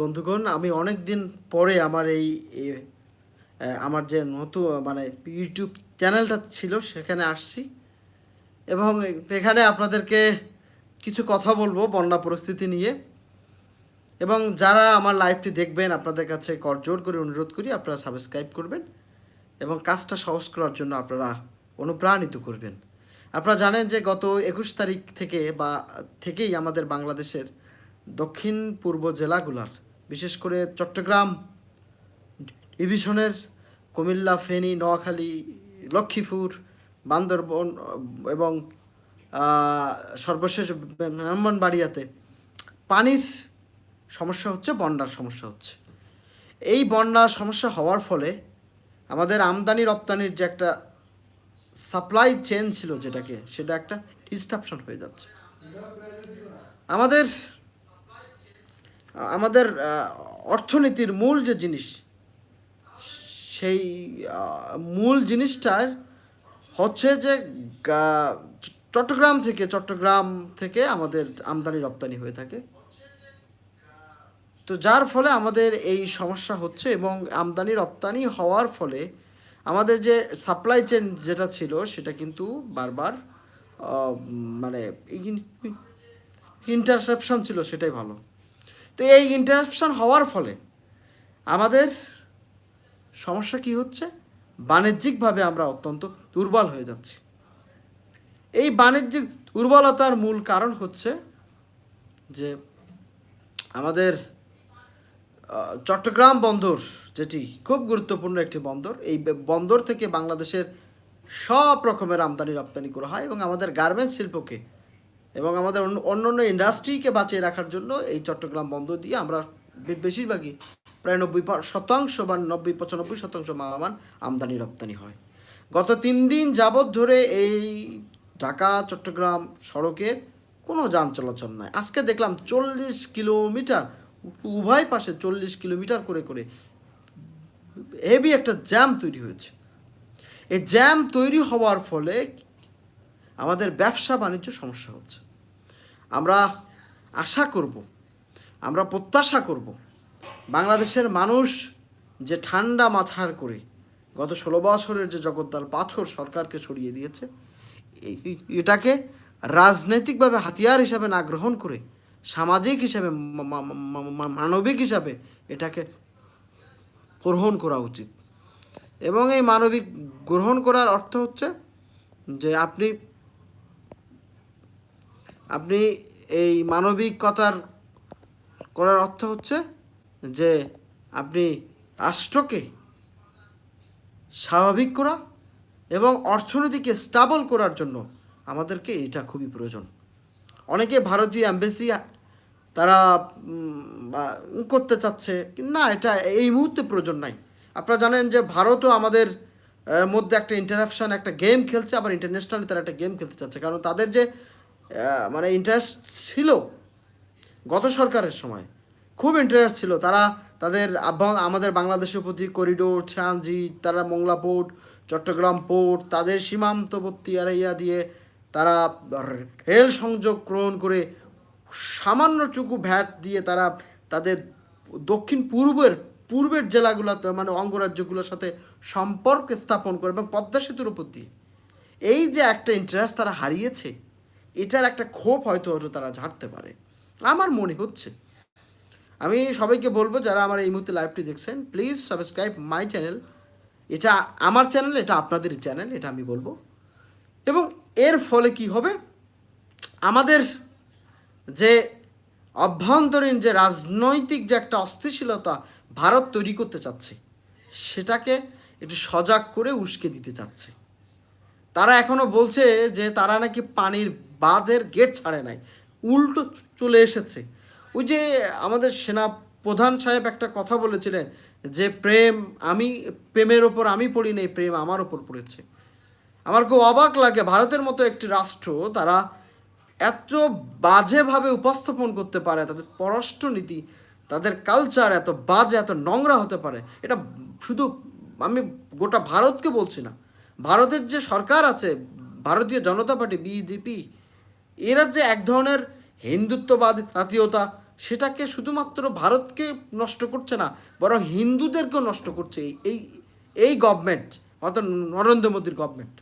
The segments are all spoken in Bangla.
বন্ধুগণ, আমি অনেক দিন পরে আমার এই আমার যে নতুন মানে ইউটিউব চ্যানেলটা ছিল, সেখানে আসছি। এবং এখানে আপনাদেরকে কিছু কথা বলব বন্যা পরিস্থিতি নিয়ে। এবং যারা আমার লাইভটি দেখবেন, আপনাদের কাছে করজোর করে অনুরোধ করি, আপনারা সাবস্ক্রাইব করবেন এবং কাজটা সহজ করার জন্য আপনারা অনুপ্রাণিত করবেন। আপনারা জানেন যে গত একুশ তারিখ থেকে বা, থেকেই আমাদের বাংলাদেশের দক্ষিণ পূর্ব জেলাগুলার বিশেষ করে চট্টগ্রাম ডিভিশনের কুমিল্লা, ফেনী, নোয়াখালী, লক্ষ্মীপুর, বান্দরবন এবং সর্বশেষ ব্রাহ্মণবাড়িয়াতে পানির সমস্যা হচ্ছে, বন্যার সমস্যা হচ্ছে। এই বন্যার সমস্যা হওয়ার ফলে আমাদের আমদানি রপ্তানির যে একটা সাপ্লাই চেন ছিল যেটাকে, সেটা একটা ডিস্টাপশন হয়ে যাচ্ছে। আমাদের আমাদের অর্থনীতির মূল যে জিনিস, সেই মূল জিনিসটার হচ্ছে যে চট্টগ্রাম থেকে চট্টগ্রাম থেকে আমাদের আমদানি রপ্তানি হয়ে থাকে। তো যার ফলে আমাদের এই সমস্যা হচ্ছে এবং আমদানি রপ্তানি হওয়ার ফলে আমাদের যে সাপ্লাই চেন যেটা ছিল, সেটা কিন্তু বারবার মানে ইন্টারসেপশন ছিল, সেটাই ভালো। তো এই ইন্টারাপশন হওয়ার ফলে আমাদের সমস্যা কি হচ্ছে? বাণিজ্যিকভাবে আমরা অত্যন্ত দুর্বল হয়ে যাচ্ছি। এই বাণিজ্যিক দুর্বলতার মূল কারণ হচ্ছে যে আমাদের চট্টগ্রাম বন্দর যেটি খুব গুরুত্বপূর্ণ একটি বন্দর, এই বন্দর থেকে বাংলাদেশের সব রকমের আমদানি রপ্তানি করা হয় এবং আমাদের গার্মেন্টস শিল্পকে এবং আমাদের অন্য অন্য ইন্ডাস্ট্রিকে বাঁচিয়ে রাখার জন্য এই চট্টগ্রাম বন্দর দিয়ে আমরা বেশিরভাগই প্রায় নব্বই শতাংশ বা নব্বই পঁচানব্বই শতাংশ মালামাল আমদানি রপ্তানি হয়। গত তিন দিন যাবৎ ধরে এই ঢাকা চট্টগ্রাম সড়কে কোনো যান চলাচল নাই। আজকে দেখলাম চল্লিশ কিলোমিটার, উভয় পাশে চল্লিশ কিলোমিটার করে করে হেভি একটা জ্যাম তৈরি হয়েছে। এই জ্যাম তৈরি হওয়ার ফলে আমাদের ব্যবসা বাণিজ্য সমস্যা হচ্ছে। আমরা আশা করব, আমরা প্রত্যাশা করব, বাংলাদেশের মানুষ যে ঠান্ডা মাথার করে গত ষোলো বছরের যে জগদ্দল পাথর সরকারকে সরিয়ে দিয়েছে, এটাকে রাজনৈতিকভাবে হাতিয়ার হিসাবে না গ্রহণ করে সামাজিক হিসাবে মানবিক হিসাবে এটাকে গ্রহণ করা উচিত। এবং এই মানবিক গ্রহণ করার অর্থ হচ্ছে যে আপনি আপনি এই মানবিকতার করার অর্থ হচ্ছে যে আপনি রাষ্ট্রকে স্বাভাবিক করা এবং অর্থনীতিকে স্টাবল করার জন্য আমাদেরকে এটা খুবই প্রয়োজন। অনেকে ভারতীয় অ্যাম্বাসি তারা করতে চাচ্ছে না, এটা এই মুহূর্তে প্রয়োজন নাই। আপনারা জানেন যে ভারতও আমাদের মধ্যে একটা ইন্টারাপশন একটা গেম খেলছে, আবার ইন্টারন্যাশনালি তারা একটা গেম খেলতে চাচ্ছে। কারণ তাদের যে মানে ইন্টারেস্ট ছিল গত সরকারের সময়। খুব ইন্টারেস্ট ছিল। তারা তাদের আমাদের বাংলাদেশের প্রতি করিডোর ট্রানজিট তারা মোংলা পোর্ট চট্টগ্রাম পোর্ট তাদের সীমান্তবর্তী এরিয়া দিয়ে তারা রেল সংযোগ গ্রহণ করে সামান্যটুকু ভ্যাট দিয়ে তারা তাদের দক্ষিণ পূর্বের পূর্বের জেলাগুলোতে মানে অঙ্গরাজ্যগুলোর সাথে সম্পর্ক স্থাপন করে এবং পদ্মা সেতুর উপর দিয়ে। এই যে একটা ইন্টারেস্ট তারা হারিয়েছে এটার একটা ক্ষোভ হয়তো হয়তো তারা ঝাড়তে পারে। আমার মনে হচ্ছে, আমি সবাইকে বলব যারা আমার এই মুহূর্তে লাইভটি দেখছেন প্লিজ সাবস্ক্রাইব মাই চ্যানেল এটা আমার চ্যানেল এটা আপনাদের চ্যানেল এটা আমি বলব। এবং এর ফলে কি হবে? আমাদের যে অভ্যন্তরীণ যে রাজনৈতিক যে একটা অস্থিতিশীলতা ভারত তৈরি করতে চাচ্ছে, সেটাকে একটু সজাগ করে উস্কে দিতে চাচ্ছে। তারা এখনও বলছে যে তারা নাকি পানির বাঁধের গেট ছাড়ে নাই, উল্টো চলে এসেছে। ওই যে আমাদের সেনা প্রধান সাহেব একটা কথা বলেছিলেন যে, প্রেম আমি, প্রেমের ওপর আমি পড়ি নেই, প্রেম আমার ওপর পড়েছে। আমার খুব অবাক লাগে, ভারতের মতো একটি রাষ্ট্র তারা এত বাজেভাবে উপস্থাপন করতে পারে, তাদের পররাষ্ট্রনীতি, তাদের কালচার এত বাজে, এত নোংরা হতে পারে। এটা শুধু আমি গোটা ভারতকে বলছি না, ভারতের যে সরকার আছে, ভারতীয় জনতা পার্টি, বিজেপি এরা যে এক ধরনের হিন্দুত্ববাদ জাতীয়তা সেটাকে শুধুমাত্র ভারতকে নষ্ট করছে না, বরং হিন্দুদেরকেও নষ্ট করছে এই- এই গভর্নমেন্ট অর্থাৎ নরেন্দ্র মোদীর গভর্নমেন্ট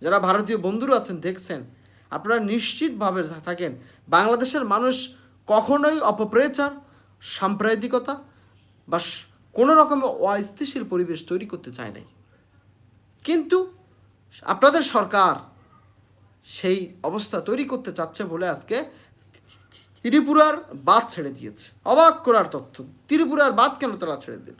যারা ভারতীয় বন্ধুরা আছেন, দেখছেন, আপনারা নিশ্চিতভাবে থাকেন, বাংলাদেশের মানুষ কখনোই অপপ্রচার, সাম্প্রদায়িকতা বা কোনো রকমের অস্থিতিশীল পরিবেশ তৈরি করতে চায় নাই। কিন্তু আপনাদের সরকার সেই অবস্থা তৈরি করতে চাচ্ছে বলে আজকে ত্রিপুরার বাদ ছেড়ে দিয়েছে। অবাক করার তথ্য। ত্রিপুরার বাদ কেন তারা ছেড়ে দিল?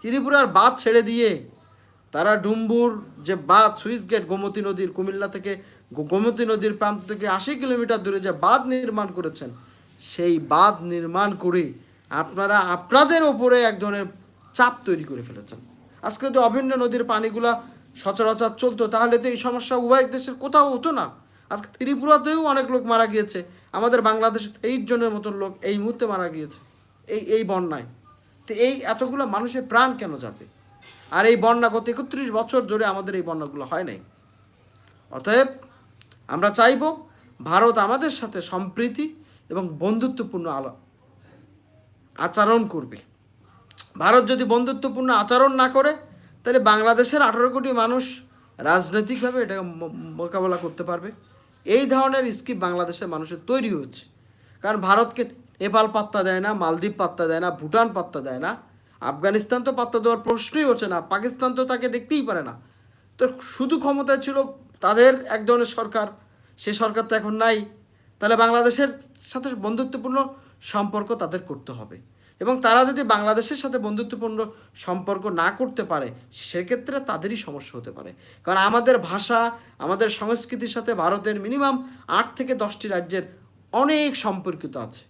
ত্রিপুরার বাদ ছেড়ে দিয়ে তারা ডুম্বুর যে বাঁধ সুইচ গেট, গোমতী নদীর, কুমিল্লা থেকে গোমতী নদীর প্রান্ত থেকে আশি কিলোমিটার দূরে যে বাঁধ নির্মাণ করেছেন, সেই বাঁধ নির্মাণ করে আপনারা, আপনাদের ওপরে এক ধরনের চাপ তৈরি করে ফেলেছেন। আজকে যদি অভিন্ন নদীর পানিগুলা সচরাচর চলতো, তাহলে তো এই সমস্যা উভয় দেশের কোথাও হতো না। আজকে ত্রিপুরাতেও অনেক লোক মারা গিয়েছে। আমাদের বাংলাদেশে তেইশ জনের মতন লোক এই মুহূর্তে মারা গিয়েছে, এই এই বন্যায়। তো এই এতগুলো মানুষের প্রাণ কেন যাবে? আর এই বন্যা গত একত্রিশ বছর ধরে আমাদের এই বন্যাগুলো হয় নাই। অতএব আমরা চাইব ভারত আমাদের সাথে সম্প্রীতি এবং বন্ধুত্বপূর্ণ আলো, আচরণ করবে। ভারত যদি বন্ধুত্বপূর্ণ আচরণ না করে তাহলে বাংলাদেশের আঠারো কোটি মানুষ রাজনৈতিকভাবে এটা ম- মোকাবেলা করতে পারবে। এই ধরনের স্কিপ বাংলাদেশের মানুষের তৈরি হচ্ছে। কারণ ভারতকে নেপাল পাত্তা দেয় না, মালদ্বীপ পাত্তা দেয় না, ভুটান পাত্তা দেয় না। আফগানিস্তান তো পাত্তা দেওয়ার প্রশ্নই হচ্ছে না, পাকিস্তান তো তাকে দেখতেই পারে না। তো শুধু ক্ষমতায় ছিল তাদের এক ধরনের সরকার, সে সরকার তো এখন নাই। তাহলে বাংলাদেশের সাথে বন্ধুত্বপূর্ণ সম্পর্ক তাদের করতে হবে। এবং তারা যদি বাংলাদেশের সাথে বন্ধুত্বপূর্ণ সম্পর্ক না করতে পারে, সেক্ষেত্রে তাদেরই সমস্যা হতে পারে। কারণ আমাদের ভাষা, আমাদের সংস্কৃতির সাথে ভারতের মিনিমাম আট থেকে দশটি রাজ্যের অনেক সম্পর্কিত আছে।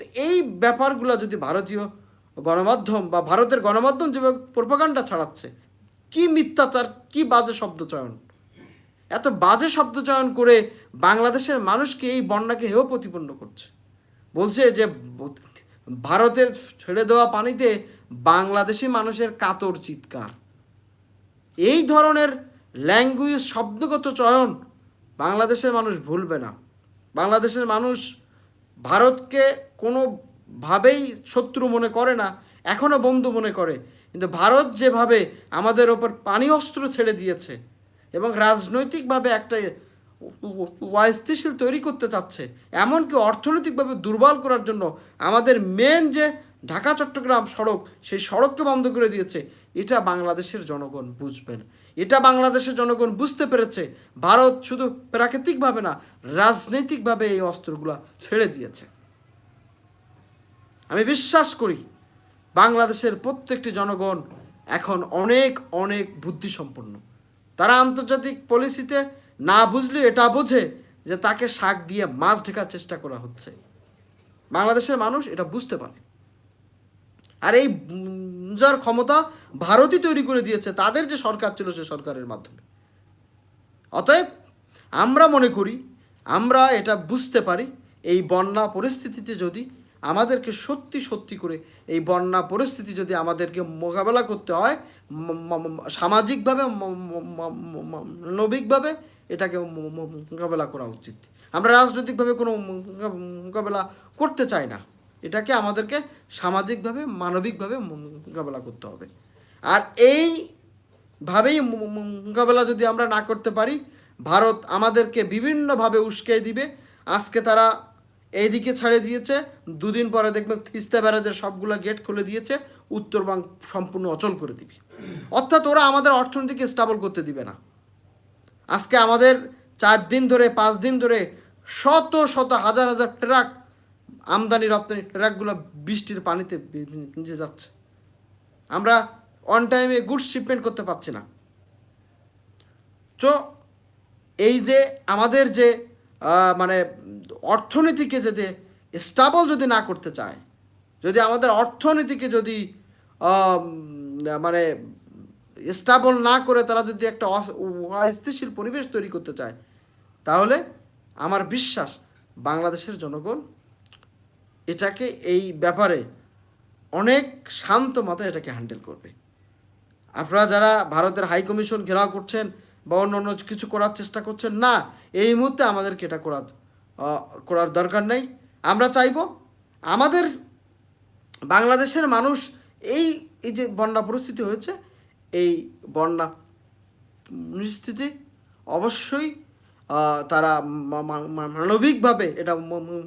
তো এই ব্যাপারগুলো যদি ভারতীয় গণমাধ্যম বা ভারতের গণমাধ্যম যেভাবে প্রোপাগান্ডা ছাড়াচ্ছে, কি মিথ্যাচার, কি বাজে শব্দ চয়ন এত বাজে শব্দ চয়ন করে বাংলাদেশের মানুষকে এই বন্যাকে হেয় প্রতিপন্ন করছে? বলছে যে ভারতের ছেড়ে দেওয়া পানিতে বাংলাদেশি মানুষের কাতর চিৎকার। এই ধরনের ল্যাঙ্গুয়েজ শব্দগত চয়ন বাংলাদেশের মানুষ ভুলবে না। বাংলাদেশের মানুষ ভারতকে কোনোভাবেই শত্রু মনে করে না এখনও বন্ধু মনে করে। কিন্তু ভারত যেভাবে আমাদের ওপর পানি অস্ত্র ছেড়ে দিয়েছে এবং রাজনৈতিকভাবে একটা অস্থিতিশীল তৈরি করতে চাচ্ছে। এমনকি অর্থনৈতিকভাবে দুর্বল করার জন্য আমাদের মেন যে ঢাকা, চট্টগ্রাম সড়ক, সেই সড়ককে বন্ধ করে দিয়েছে। এটা বাংলাদেশের জনগণ বুঝবেন। এটা বাংলাদেশের জনগণ বুঝতে পেরেছে। ভারত শুধু প্রাকৃতিকভাবে না, রাজনৈতিকভাবে এই অস্ত্রগুলো ছেড়ে দিয়েছে। আমি বিশ্বাস করি, বাংলাদেশের প্রত্যেকটি জনগণ এখন অনেক অনেক বুদ্ধিসম্পন্ন। তারা আন্তর্জাতিক পলিসিতে না বুঝলে এটা বোঝে যে তাকে শাক দিয়ে মাছ ঢেকার চেষ্টা করা হচ্ছে। বাংলাদেশের মানুষ এটা বুঝতে পারে। আর এই যার ক্ষমতা ভারতই তৈরি করে দিয়েছে, তাদের যে সরকার ছিল সে সরকারের মাধ্যমে। অতএব আমরা মনে করি, আমরা এটা বুঝতে পারি, এই বন্যা পরিস্থিতিতে যদি আমাদেরকে সত্যি সত্যি করে এই বন্যা পরিস্থিতি যদি আমাদেরকে মোকাবেলা করতে হয় সামাজিকভাবে মানবিকভাবে এটাকে মোকাবেলা করা উচিত আমরা রাজনৈতিকভাবে কোনো মোকাবেলা করতে চাই না এটাকে আমাদেরকে সামাজিকভাবে মানবিকভাবে মোকাবেলা করতে হবে আর এই ভাবেই মোকাবেলা যদি আমরা না করতে পারি ভারত আমাদেরকে বিভিন্নভাবে উস্কে দিবে আজকে তারা এইদিকে ছাড়ে দিয়েছে, দুদিন পরে দেখবেন তিস্তা ব্যারাজের সবগুলো গেট খুলে দিয়েছে উত্তরবঙ্গ সম্পূর্ণ অচল করে দিবে। অর্থাৎ ওরা আমাদের অর্থনীতিকে স্টাবল করতে দিবে না। আজকে আমাদের চার দিন ধরে, পাঁচ দিন ধরে শত শত হাজার হাজার ট্রাক আমদানি রপ্তানি ট্রাকগুলো বৃষ্টির পানিতে ভিজে যাচ্ছে। আমরা অন টাইমে গুডস শিপমেন্ট করতে পারছি না। তো এই যে আমাদের যে মানে অর্থনীতিকে যদি স্টাবল যদি না করতে চায়, যদি আমাদের অর্থনীতিকে যদি মানে স্টাবল না করে তারা যদি একটা অস- অস্থিতিশীল পরিবেশ তৈরি করতে চায়, তাহলে আমার বিশ্বাস বাংলাদেশের জনগণ এটাকে, এই ব্যাপারে অনেক শান্ত মাথায় এটাকে হ্যান্ডেল করবে। আপনারা যারা ভারতের হাই কমিশন ঘেরাও করছেন বা অন্য অন্য কিছু করার চেষ্টা করছেন, না, এই মুহূর্তে আমাদেরকে এটা করার করার দরকার নেই। আমরা চাইব আমাদের বাংলাদেশের মানুষ এই এই যে বন্যা পরিস্থিতি হয়েছে, এই বন্যা পরিস্থিতি অবশ্যই তারা মানবিকভাবে এটা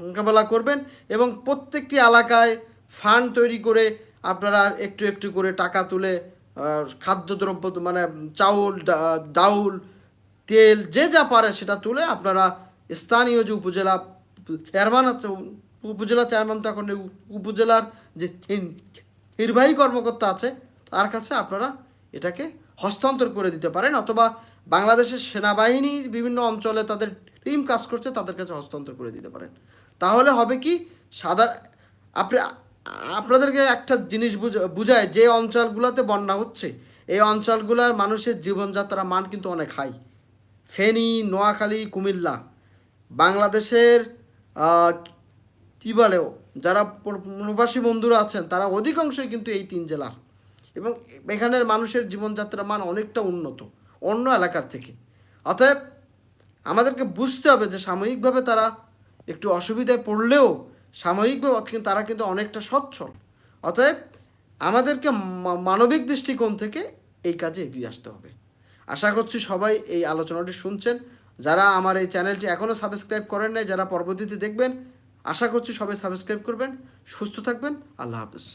মোকাবেলা করবেন এবং প্রত্যেকটি এলাকায় ফান্ড তৈরি করে আপনারা একটু একটু করে টাকা তুলে খাদ্যদ্রব্য মানে চাউল ডাউল, তেল, যে যা পারে সেটা তুলে আপনারা স্থানীয় যে উপজেলা চেয়ারম্যান আছে, উপজেলা চেয়ারম্যান তো এখন উপজেলার যে নির্বাহী কর্মকর্তা আছে, তার কাছে আপনারা এটাকে হস্তান্তর করে দিতে পারেন অথবা বাংলাদেশের সেনাবাহিনী বিভিন্ন অঞ্চলে তাদের টিম কাজ করছে, তাদের কাছে হস্তান্তর করে দিতে পারেন। তাহলে হবে কি, সাদা আপনি আপনাদেরকে একটা জিনিস বুঝ- বুঝায় যে অঞ্চলগুলোতে বন্যা হচ্ছে, এই অঞ্চলগুলোর মানুষের জীবনযাত্রার মান কিন্তু অনেক হাই। ফেনী, নোয়াখালী, কুমিল্লা, বাংলাদেশের কি বলেও যারা প্রবাসী বন্ধুরা আছেন, তারা অধিকাংশই কিন্তু এই তিন জেলার। এবং এখানের মানুষের জীবনযাত্রার মান অনেকটা উন্নত, অন্য এলাকার থেকে। অতএব, আমাদেরকে বুঝতে হবে যে সাময়িকভাবে তারা একটু অসুবিধায় পড়লেও সাময়িকভাবে কিন্তু তারা কিন্তু অনেকটা সচ্ছল। অতএব আমাদেরকে মানবিক দৃষ্টিকোণ থেকে এই কাজে এগিয়ে আসতে হবে। আশা করছি সবাই এই আলোচনাটি শুনছেন। যারা আমার এই চ্যানেলটি এখনও সাবস্ক্রাইব করেন নাই, যারা পরবর্তীতে দেখবেন, আশা করছি সবাই সাবস্ক্রাইব করবেন, সুস্থ থাকবেন। আল্লাহ হাফিজ।